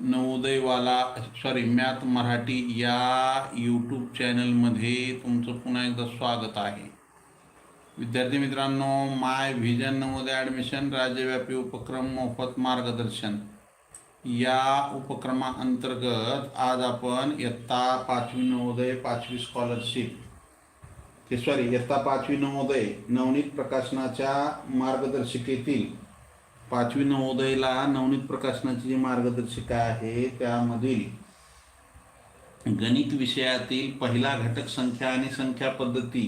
नवोदयवाला sorry math Marathi या YouTube चॅनलमध्ये तुमचं पुन्हा एकदा स्वागत आहे. विद्यार्थी मित्रांनो माय व्हिजन नवोदय ॲडमिशन राज्यव्यापी उपक्रम मोफत मार्गदर्शन. या उपक्रमाअंतर्गत आज आपण इयत्ता पाचवी नवोदय पाचवी स्कॉलरशिप ते सॉरी इयत्ता पाचवी नवोदय नवनीत प्रकाशनाच्या मार्गदर्शिकेतील पाचवी नवोदयला नवनीत प्रकाशनाची जी मार्गदर्शिका आहे त्यामधील गणित विषयातील पहिला घटक संख्या आणि संख्या पद्धती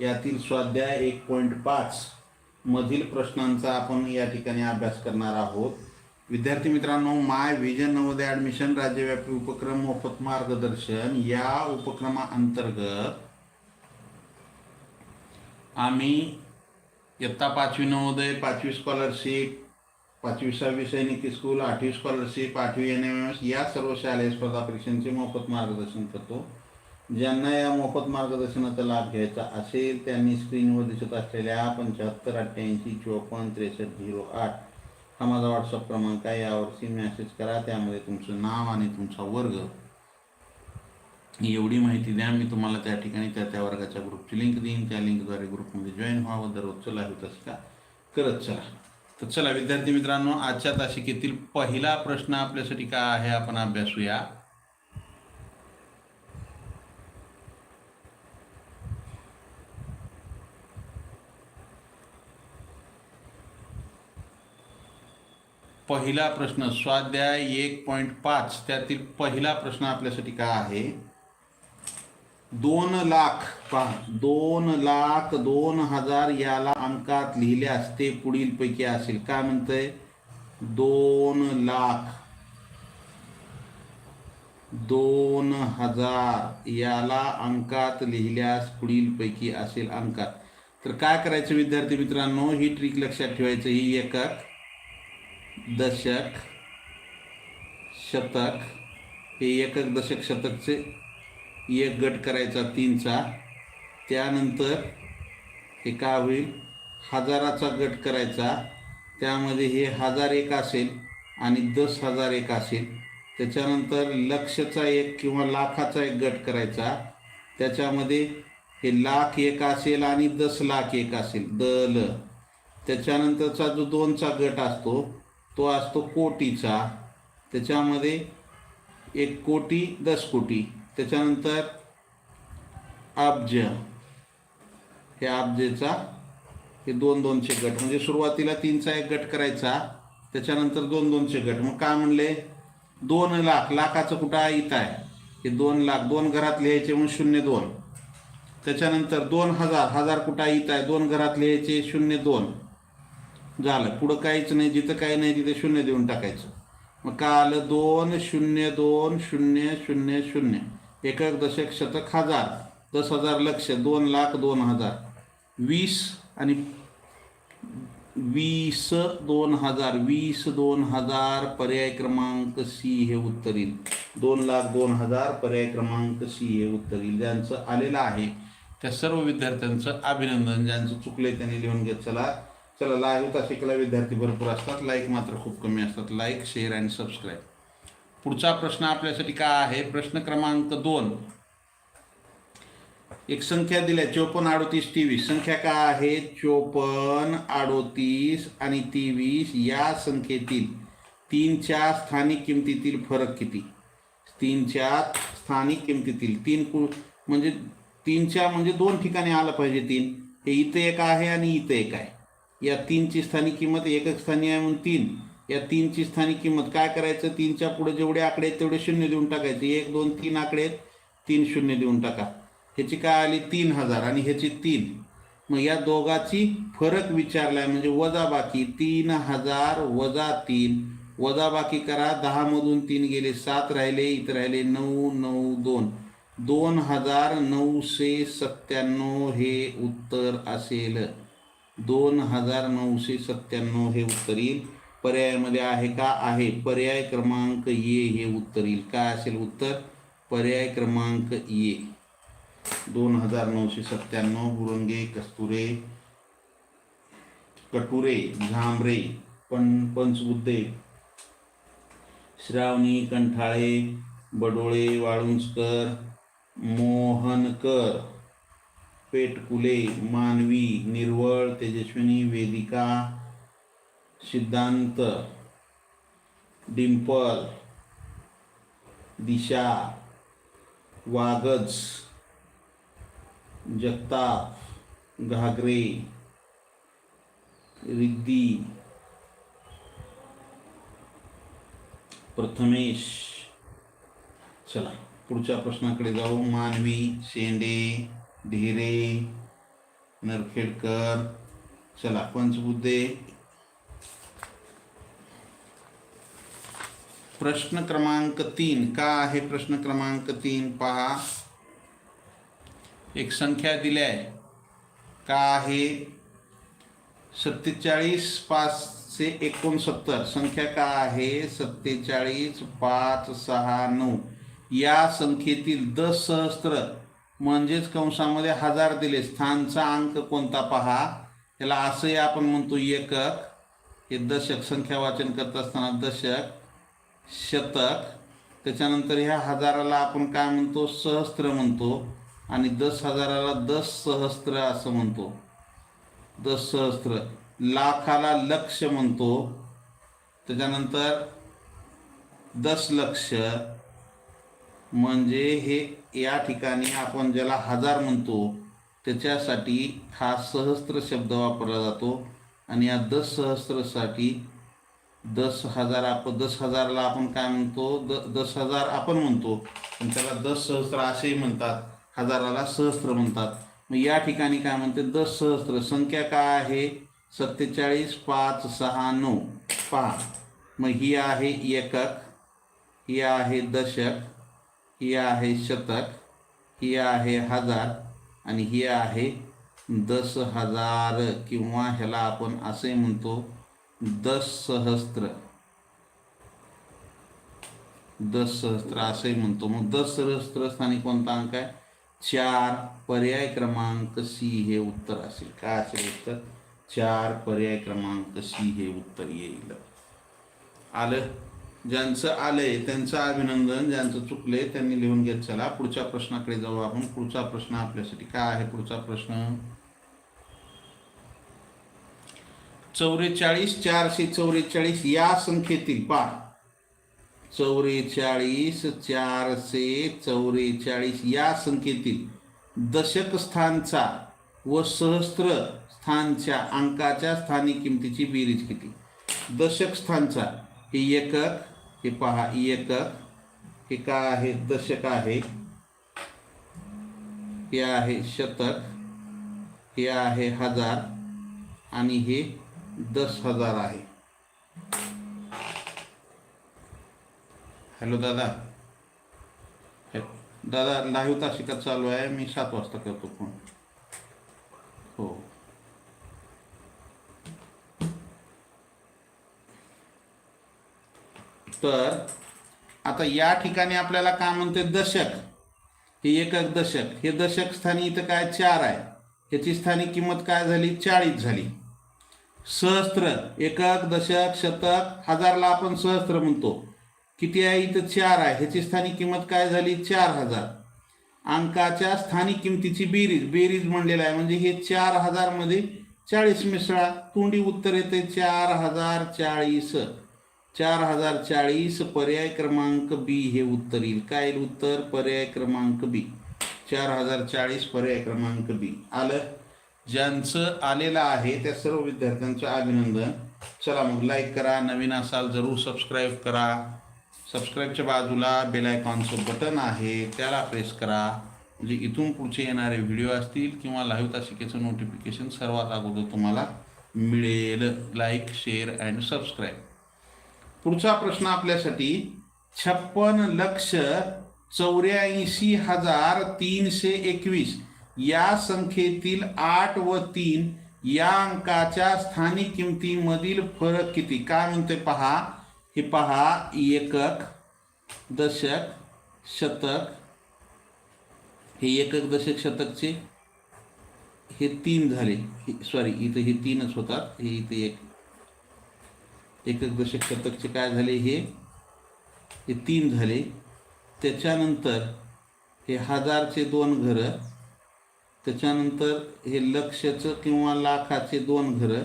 यातील स्वाध्याय एक पॉईंट पाच मधील प्रश्नांचा आपण या ठिकाणी अभ्यास करणार आहोत. विद्यार्थी मित्रांनो माय विजन नवोदय ॲडमिशन राज्यव्यापी उपक्रम मोफत मार्गदर्शन या उपक्रमाअंतर्गत आम्ही इयत्ता पाचवी नवोदय पाचवी स्कॉलरशिप पाचवी सहावी सैनिक स्कूल आठवी स्कॉलरशिप आठवी एन एम एम एस या सर्व शालेय स्पर्धा परीक्षांचे मोफत मार्गदर्शन करतो. ज्यांना या मोफत मार्गदर्शनाचा लाभ घ्यायचा असेल त्यांनी स्क्रीनवर दिसत असलेल्या पंच्याहत्तर अठ्ठ्याऐंशी चोपन्न त्रेसष्ट झिरो आठ हा माझा व्हॉट्सअप क्रमांक आहे. यावरती मेसेज करा. त्यामध्ये तुमचं नाव आणि तुमचा वर्ग. एवढी माहिती द्या. मी तुम्हाला त्या ठिकाणी त्या त्या वर्गाच्या ग्रुपची लिंक देईन. त्या लिंकद्वारे ग्रुपमध्ये जॉईन व्हावं. दररोजचं होत तसं का? करत चला. तर चला विद्यार्थी मित्रांनो आजच्या तासिकेतील पहिला प्रश्न आपल्यासाठी काय आहे? आपण अभ्यासूया पहिला प्रश्न स्वाध्याय एक पॉईंट पाच त्यातील पहिला प्रश्न आपल्यासाठी काय आहे? दोन लाख पहा दोन लाख दोन हजार याला अंकात लिहिल्यास ते पुढील पैकी असेल. काय म्हणतंय? दोन लाख दोन हजार याला अंकात लिहिल्यास पुढील पैकी असेल अंकात. तर काय करायचं विद्यार्थी मित्रांनो? ही ट्रिक लक्षात ठेवायचं. ही एकक दशक शतक. हे एकक दशक शतकचे एक गट करायचा तीनचा. त्यानंतर हे का होईल? हजाराचा गट करायचा. त्यामध्ये हे हजार एक असेल आणि दस हजार एक असेल. त्याच्यानंतर लक्षचा एक किंवा लाखाचा एक गट करायचा. त्याच्यामध्ये हे लाख एक असेल आणि दस लाख एक असेल. The law. त्याच्यानंतरचा जो दोनचा गट असतो तो असतो कोटीचा. त्याच्यामध्ये एक कोटी दस कोटी. त्याच्यानंतर अब्ज हे आब्जेचा हे दोन दोनशे गट म्हणजे सुरुवातीला तीनचा एक गट करायचा त्याच्यानंतर दोन दोनशे गट. मग काय म्हणले? दोन लाख लाखाचं कुठं आहे? इथं आहे. हे दोन लाख दोन घरात लिहायचे म्हणून शून्य दोन. त्याच्यानंतर दोन हजार हजार कुठं आहे? इथं आहे. दोन घरात लिहायचे शून्य दोन. झालं. पुढं काहीच नाही. जिथं काही नाही तिथे शून्य देऊन टाकायचं. मग काय आलं? दोन शून्य दोन शून्य शून्य शून्य. एकक दशक शतक हजार दस हजार लक्ष दोन लाख दोन हजार. वीस आणि वीस दोन हजार वीस दोन हजार पर्याय क्रमांक सी हे उत्तर येईल. दोन लाख दोन हजार पर्याय क्रमांक सी हे उत्तर येईल. ज्यांचं आलेलं आहे त्या सर्व विद्यार्थ्यांचं अभिनंदन. ज्यांचं चुकले त्यांनी लिहून घेत चला. चला लाईव्ह तासिकला विद्यार्थी भरपूर असतात. लाईक मात्र खूप कमी असतात. लाईक शेअर आणि सबस्क्राईब पुढचा प्रश्न आपल्यासाठी काय आहे? प्रश्न क्रमांक दोन. एक संख्या दिल्या चोपन्न अडोतीस तेवीस. संख्या काय आहे? चोपन्न अडोतीस आणि तेवीस या संख्येतील तीनच्या स्थानिक किमतीतील फरक किती? तीनच्या स्थानिक किमतीतील तीन कु म्हणजे तीनच्या म्हणजे दोन ठिकाणी आलं पाहिजे तीन. हे इथं एक आहे आणि इथं एक आहे. या तीनची स्थानिक किंमत एकक स्थानी आहे म्हणून तीन. या तीनची स्थानिक किंमत काय करायचं? तीनच्या पुढे जेवढे आकडे आहेत तेवढे शून्य देऊन टाकायचे. एक दोन तीन आकडे आहेत तीन शून्य देऊन टाका. ह्याची काय आली? तीन हजार आणि ह्याची तीन. मग या दोघाची फरक विचारलाय म्हणजे वजा बाकी तीन हजार वजा तीन. वजा बाकी करा दहामधून तीन गेले सात राहिले इथं राहिले नऊ नऊ दोन. दोन हजार नऊशे सत्त्याण्णव हे उत्तर असेल. दोन हजार नऊशे सत्त्याण्णव हे उत्तर येईल. पर्यायामध्ये आहे का? आहे. पर्याय क्रमांक ये हे उत्तर येईल. काय असेल उत्तर? पर्याय क्रमांक ये दोन हजार नऊशे सत्त्याण्णव बुरंगे कस्तुरे कटुरे झांबरे पण पंचबुद्धे श्रावणी कंठाळे बडोळे वाळुंजकर मोहनकर पेटकुले मानवी निर्वळ तेजस्विनी वेदिका सिद्धांत डिंपल दिशा वागज जगताप घागरे रिद्दी प्रथमेश. चला पुढच्या प्रश्नाकडे जाऊ. मानवी शेंडे ढेरे नरखेडकर. चला पंचबुद्धे. प्रश्न क्रमांक तीन. का आहे प्रश्न क्रमांक तीन? पहा. एक संख्या दिली आहे. का आहे? सत्तेचाळीस पाचशे एकोणसत्तर. संख्या का आहे? सत्तेचाळीस पाच सहा नऊ. या संख्येतील दस सहस्त्र म्हणजेच कंसामध्ये हजार दिले. स्थानचा अंक कोणता पहा? याला असंही आपण म्हणतो एकक. हे दशक संख्या वाचन करत असताना दशक. शतक त्याच्यानंतर ह्या हजाराला आपण काय म्हणतो? सहस्त्र म्हणतो. आणि दस हजाराला दस सहस्त्र असं म्हणतो. दस सहस्त्र लाखाला लक्ष म्हणतो. त्याच्यानंतर दस लक्ष. म्हणजे हे या ठिकाणी आपण ज्याला हजार म्हणतो त्याच्यासाठी हा सहस्त्र शब्द वापरला जातो. आणि या दस सहस्त्रसाठी दस हजार आपण दस हजारला आपण काय म्हणतो? द दस हजार आपण म्हणतो. पण त्याला दस सहस्त्र असेही म्हणतात. हजाराला सहस्त्र म्हणतात. मग या ठिकाणी काय म्हणते? दस सहस्त्र संख्या काय आहे? सत्तेचाळीस पाच सहा नऊ. पहा. मग ही आहे एकक. ही आहे दशक. ही आहे शतक. ही आहे हजार. आणि ही आहे दस हजार किंवा ह्याला आपण असे म्हणतो. दस सहस्त्र दस सहस्त्र असे म्हणतो. मग दस सहस्त्र स्थानी कोणता अंक आहे? चार पर्याय क्रमांक सी हे उत्तर असेल. काय असेल उत्तर? चार पर्याय क्रमांक सी हे उत्तर येईल. आलं? ज्यांचं आलंय त्यांचं अभिनंदन ज्यांचं चुकले त्यांनी लिहून घेत चला. पुढच्या प्रश्नाकडे जाऊ आपण. पुढचा प्रश्न आपल्यासाठी काय आहे? पुढचा प्रश्न? चौवेचाळीस चारशे चौवेचाळीस या संख्येतील पा चौवेचाळीस चारशे चौवेचाळीस या संख्येतील दशक स्थानचा व सहस्त्र स्थानच्या अंकाच्या स्थानिक किमतीची बेरीज किती दशक स्थानचा हे एकक हे पहा एकक हे काय आहे? दशक आहे. हे आहे शतक हे आहे हजार आणि हे दस हजार आहे. हॅलो दादा. दादा लाईव्ह तासिका चालू आहे. मी सात वाजता करतो फोन हो. तर आता या ठिकाणी आपल्याला काय म्हणते? दशक. हे एकक दशक. हे दशक स्थानी इथं काय चार आहे. याची स्थानिक किंमत काय झाली? चाळीस झाली. सहस्त्र एकक दशक शतक हजारला आपण सहस्त्र म्हणतो. किती आहे? इथं चार आहे. ह्याची स्थानिक किंमत काय झाली? चार हजार. अंकाच्या स्थानिक किमतीची बेरीज बेरीज म्हणलेला आहे. म्हणजे हे चार हजारमध्ये चाळीस मिसळा. तोंडी उत्तर येते चार हजार चाळीस. चार हजार चाळीस पर्याय क्रमांक बी हे उत्तर येईल. काय येईल उत्तर? पर्याय क्रमांक बी चार हजार चाळीस पर्याय क्रमांक बी आलं? ज्यांचं आलेलं आहे त्या सर्व विद्यार्थ्यांचं अभिनंदन. चला मग लाईक करा नवीन असाल जरूर सबस्क्राईब करा. सबस्क्राईबच्या बाजूला बेल आयकॉनचं बटन आहे त्याला प्रेस करा. म्हणजे इथून पुढचे येणारे व्हिडिओ असतील किंवा लाईव्ह तासिकेचं नोटिफिकेशन सर्वात अगोदर तुम्हाला मिळेल. लाईक शेअर अँड सबस्क्राईब पुढचा प्रश्न आपल्यासाठी छप्पन लक्ष चौऱ्याऐंशी हजार तीनशे एकवीस. या संख्येतील आठ व तीन या अंकाच्या स्थानिक किमतीमधील फरक किती? काय म्हणते पहा. हे पहा एकक दशक शतक. हे एकक दशक शतकचे हे तीन झाले. सॉरी इथं हे तीनच होतात. हे इथे एक. एकक दशक शतकचे काय झाले? हे हे तीन झाले. त्याच्यानंतर हे हजारचे दोन घरं त्याच्यानंतर हे लक्षचं किंवा लाखाचे दोन घरं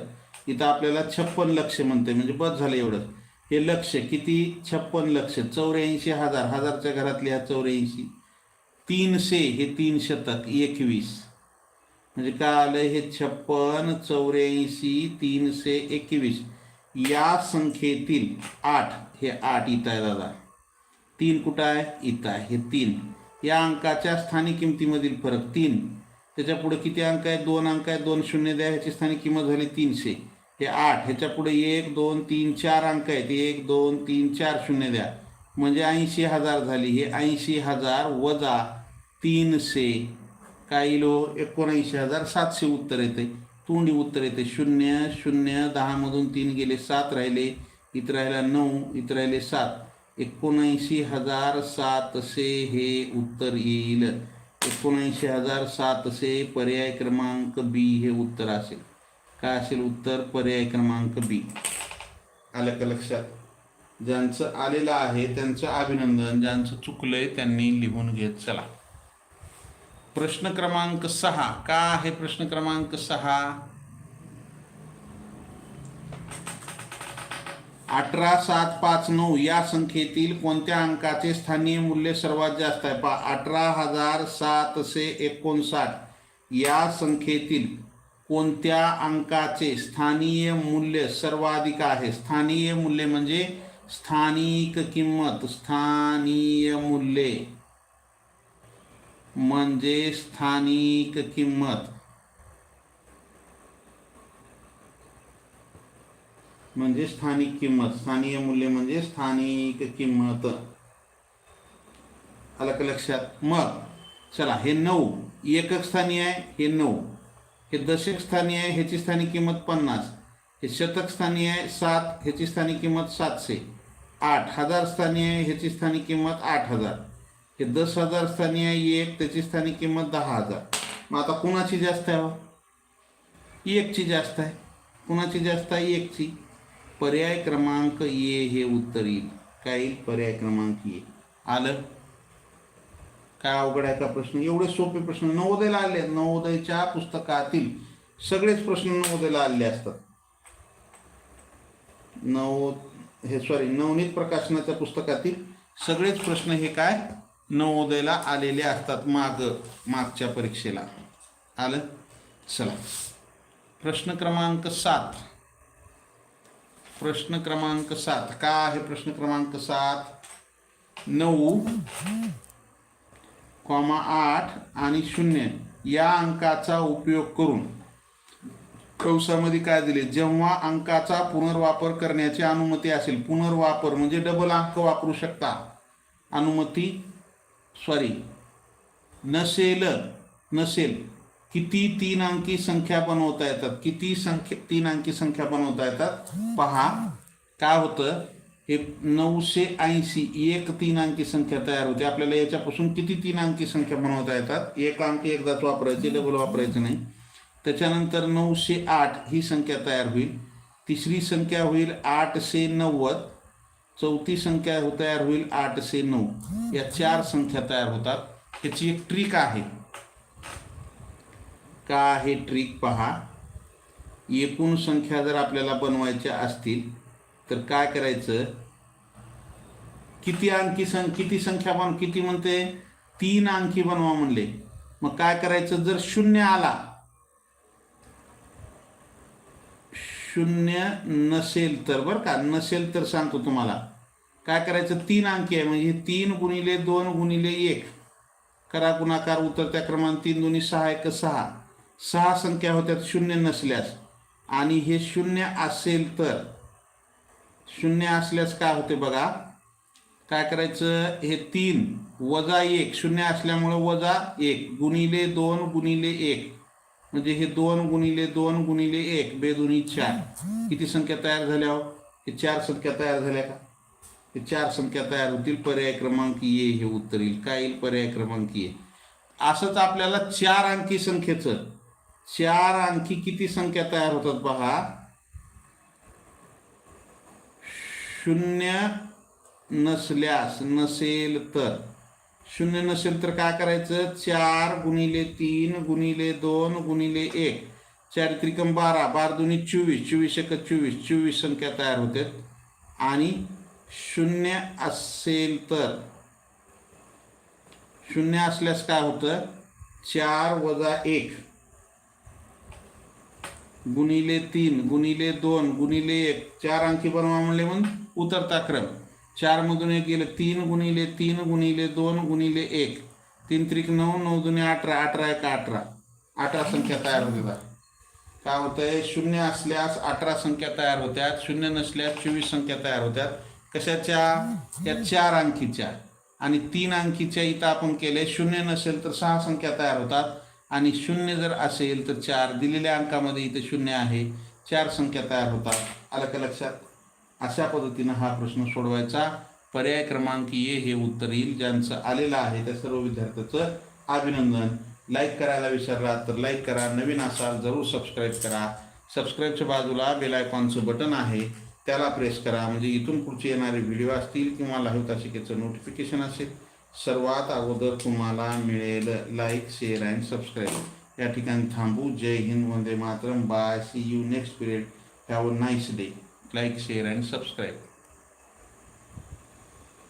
इथं आपल्याला छप्पन लक्ष म्हणते म्हणजे बस झालं एवढं हे लक्ष किती? छप्पन लक्ष. चौऱ्याऐंशी हजार. हजारच्या घरातले ह्या चौऱ्याऐंशी. तीनशे हे तीन शतक. एकवीस. म्हणजे काय आलं हे छप्पन चौऱ्याऐंशी तीनशे एकवीस. या संख्येतील आठ हे आठ इथं आहे दादा. तीन कुठं आहे? इथं आहे. हे तीन. या अंकाच्या स्थानिक किमतीमधील फरक तीन. त्याच्या पुढे किती अंक आहेत? दोन अंक आहेत. दोन शून्य द्या. ह्याची स्थानिक किंमत झाली तीनशे. हे आठ. ह्याच्या पुढे एक दोन तीन चार अंक आहेत. एक दोन तीन चार शून्य द्या. म्हणजे ऐंशी हजार झाली. हे ऐंशी हजार वजा तीनशे. काही लो एकोणऐंशी हजार सातशे उत्तर येते. तोंडी उत्तर येते. शून्य शून्य दहामधून तीन गेले सात राहिले. इथं राहिला नऊ इथं राहिले सात. एकोणऐंशी हजार सातशे हे उत्तर येईल. एकोणऐंशी हजार सातशे पर्याय क्रमांक बी हे उत्तर असेल. काय असेल उत्तर? पर्याय क्रमांक बी. आलं का लक्षात? ज्यांचं आलेलं आहे त्यांचं अभिनंदन ज्यांचं चुकलंय त्यांनी लिहून घेत चला. प्रश्न क्रमांक सहा. का आहे प्रश्न क्रमांक सहा? अठरा सात पाच नऊ या संख्येतील कोणत्या अंकाचे स्थानीय मूल्य सर्वात जास्त आहे? पा अठरा हजार सातशे एकोणसाठ या संख्येतील कोणत्या अंकाचे स्थानीय मूल्य सर्वाधिक आहे? स्थानीय मूल्य म्हणजे स्थानिक किंमत स्थानीय मूल्ये. म्हणजे स्थानिक किंमत. म्हणजे स्थानिक किंमत. स्थानीय मूल्य म्हणजे स्थानिक किंमत. आलं का लक्षात? मग चला हे नऊ. एकक स्थानी आहे हे नऊ. हे दशक स्थानी आहे ह्याची स्थानिक किंमत पन्नास. हे शतक स्थानी आहे सात. ह्याची स्थानिक किंमत सातशे. आठ. हजार स्थानी आहे ह्याची स्थानिक किंमत आठ हजार. हे दस हजार स्थानी आहे एक. त्याची स्थानिक किंमत दहा हजार. मग आता कुणाची जास्त आहे? एकची जास्त आहे. कुणाची जास्त आहे? एकची. पर्याय क्रमांक ये हे उत्तर येईल. काय येईल? पर्याय क्रमांक ये आलं? काय अवघड आहे का प्रश्न? एवढे सोपे प्रश्न. नवोदयला आले नवोदयच्या पुस्तकातील सगळेच प्रश्न नवोदयला आलेले असतात. नवो हे सॉरी नवनीत प्रकाशनाच्या पुस्तकातील सगळेच प्रश्न हे काय? नवोदयला आलेले असतात माग मागच्या परीक्षेला. आलं? चला. प्रश्न क्रमांक सात. प्रश्न क्रमांक सात. का आहे प्रश्न क्रमांक सात? नऊ कॉमा आठ आणि शून्य या अंकाचा उपयोग करून. कंसामध्ये काय दिले? जेव्हा अंकाचा पुनर्वापर करण्याची अनुमती असेल पुनर्वापर म्हणजे डबल अंक वापरू शकता. अनुमती सॉरी नसेल नसेल. किती तीन अंकी संख्या बनवता येतात? किती संख्या तीन अंकी संख्या बनवता येतात? पहा काय होतं? हे नऊशे ऐंशी एक तीन अंकी संख्या तयार होते. आपल्याला याच्यापासून किती तीन अंकी संख्या बनवता येतात? एक अंकी एकदाच वापरायची डबल वापरायचं नाही. त्याच्यानंतर नऊशे आठ ही संख्या तयार होईल. तिसरी संख्या होईल आठशे नव्वद. चौथी संख्या तयार होईल आठशे नऊ. या चार संख्या तयार होतात. याची एक ट्रिक आहे. का आहे ट्रिक पहा. एकूण संख्या जर आपल्याला बनवायच्या असतील तर काय करायचं? किती अंकी सं किती संख्या बन किती म्हणते? तीन अंकी बनवा म्हणले. मग काय करायचं? जर शून्य आला शून्य नसेल तर बरं का नसेल तर सांगतो तुम्हाला. काय करायचं? तीन अंकी आहे. म्हणजे तीन गुणिले दोन गुणिले एक. करा गुणाकार उतरत्या क्रमांक तीन दोन्ही सहा एक सहा. सहा संख्या होत्यात शून्य नसल्यास. आणि हे शून्य असेल तर शून्य असल्यास काय होते बघा? काय करायचं? हे तीन वजा एक शून्य असल्यामुळं वजा एक गुणिले दोन गुणिले एक. म्हणजे हे दोन गुणिले दोन गुणिले एक बेदुनी चार. किती संख्या तयार झाल्या हो? हे चार संख्या तयार झाल्या का? हे चार संख्या तयार होतील. पर्याय क्रमांक ये हे उत्तर येईल. काय येईल? पर्याय क्रमांक ये असंच आपल्याला चार अंकी संख्येचं चार आणखी किती संख्या तयार होतात बघा. शून्य नसल्यास नसेल तर. शून्य नसेल तर काय करायचं? चार गुणिले तीन गुणिले दोन गुणिले एक. चार त्रिकम बारा. बारा दोन्ही चोवीस. चोवीस एक चोवीस. चोवीस संख्या तयार होतात आणि शून्य असेल तर. शून्य असल्यास काय होतं? चार वजा एक. गुणिले तीन गुणिले दोन गुणिले एक. चार अंकी बनवा म्हणले म्हणून उतरता क्रम. चार मधून एक गेलं तीन गुणिले तीन गुणिले दोन गुणिले एक. तीन त्रिक नऊ नऊ दुने अठरा अठरा एक अठरा. अठरा संख्या तयार होतात काय होतंय? शून्य असल्यास अठरा संख्या तयार होत्यात. शून्य नसल्यास चोवीस संख्या तयार होत्यात. कशाच्या? या चार अंकीच्या. आणि तीन अंकीच्या इथं आपण केले शून्य नसेल तर सहा संख्या तयार होतात. आणि शून्य जर असेल तर चार दिलेल्या अंकामध्ये इथं शून्य आहे. चार संख्या तयार होतात. आलं का लक्षात? अशा पद्धतीनं हा प्रश्न सोडवायचा. पर्याय क्रमांक ये हे उत्तर येईल. ज्यांचं आलेलं आहे त्या सर्व विद्यार्थ्याचं अभिनंदन. लाईक करायला विसरला तर लाईक करा. नवीन असाल जरूर सबस्क्राईब करा. सबस्क्राईबच्या बाजूला बेल आयकॉनचं बटन आहे. त्याला प्रेस करा. म्हणजे इथून पुढचे येणारे व्हिडिओ असतील किंवा लाईव्ह तासिकेचं नोटिफिकेशन असेल सर्वात अगोदर तुम्हाला मिळेल लाईक शेअर अँड सबस्क्राईब या ठिकाणी थांबू. जय हिंद वंदे Mataram. Bye see you next period have a nice day like share and subscribe